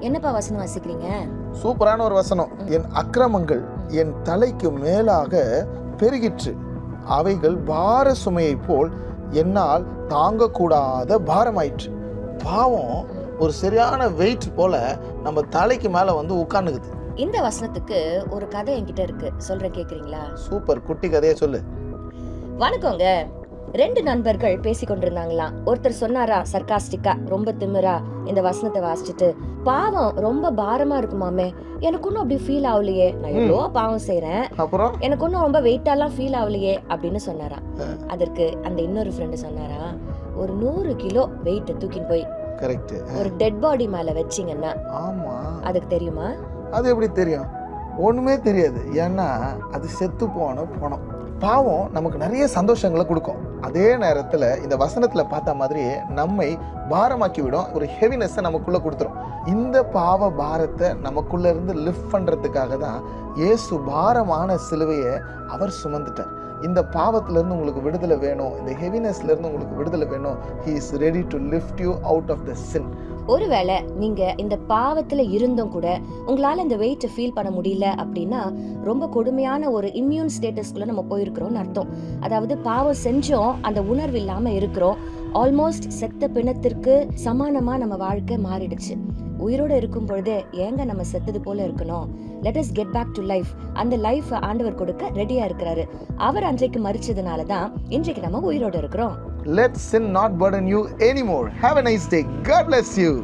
என்னப்பா வசனம் வாசிக்கிறீங்க? சூப்பரான ஒரு வசனம். என் அக்கிரமங்கள் என் தலைக்கு மேலாக பெருகிற்று. அவைகள் பார சுமையைப் போல் என்னால் தாங்கக்கூடாத பாரமாயிற்று. பாவம் ஒரு சரியான வெயிட் போல நம்ம தலைக்கு மேல வந்து உட்காந்துக்குது இந்த வசனத்துக்கு ஒரு கதை என்கிட்ட இருக்கு. சொல்றேன் கேக்குறீங்களா? சூப்பர். குட்டி கதையை சொல்லு. வணக்கங்க. ரெண்டு நண்பர்கள் பேசி கொண்டிருந்தாங்களாம் ஒருத்தர் சொன்னாரா சர்க்காஸ்டிக்கா ரொம்ப திமிரா இந்த வசனத்தை வாசிச்சுட்டு. பாவம் ரொம்ப பாரமா இருக்குமாமே எனக்கு ஒன்றும் அப்படி ஃபீல் ஆகலையே நான் எவ்வளோ பாவம் செய்றேன். அப்புறம்? எனக்கு ஒன்றும் ரொம்ப வெயிட்டாலாம் ஃபீல் ஆகலையே அப்படின்னு சொன்னாராம். ஆ. அதற்கு அந்த இன்னொரு ஃப்ரெண்டு சொன்னாரா ஒரு நூறு கிலோ வெயிட்டை தூக்கின்னு போய் கரெக்ட் ஒரு டெட் பாடி மேல வச்சீங்கன்னா ஆமா. அதுக்கு தெரியுமா? அது எப்படி தெரியும்? ஒன்றுமே தெரியாது. ஏன்னா அது செத்து போன பணம். பாவம் நமக்கு நிறைய சந்தோஷங்களை கொடுக்கும். அதே நேரத்தில் இந்த வசனத்தில் பார்த்த மாதிரி நம்மை பாரமாக்கி விடும் ஒரு ஹெவினஸை நமக்குள்ளே கொடுத்துரும். இந்த பாவ பாரத்தை நமக்குள்ளேருந்து லிஃப்ட் பண்ணுறதுக்காக தான் இயேசு பாரமான சிலுவையை அவர் சுமந்துட்டார். இந்த பாவத்திலேருந்து உங்களுக்கு விடுதலை வேணும் இந்த ஹெவினஸ்லேருந்து உங்களுக்கு விடுதலை வேணும். He is ready to lift you out of the sin ஒருவேளை நீங்க இந்த பாவத்துல இருந்தும் கூட உங்களால இந்த வெயிட்டை ஃபீல் பண்ண முடியல அப்படின்னா ரொம்ப கொடுமையான ஒரு இம்யூன் ஸ்டேட்டஸ்க்குள்ள நம்ம போயிருக்கிறோம்னு அர்த்தம். அதாவது பாவம் செஞ்சோம் அந்த உணர்வு இல்லாம இருக்கிறோம். ஆல்மோஸ்ட் செத்த பிணத்திற்கு சமானமாக நம்ம வாழ்க்கை மாறிடுச்சு. உயிரோட இருக்கும் பொழுதே ஏங்க நம்ம செத்தது போல இருக்கணும்? Let us get back to life அந்த லைஃப் ஆண்டவர் கொடுக்க ரெடியா இருக்கிறாரு. அவர் அன்றைக்கு மறிச்சதுனால தான் இன்றைக்கு நம்ம உயிரோட இருக்கிறோம். Let's in not burden you anymore. Have a nice day God bless you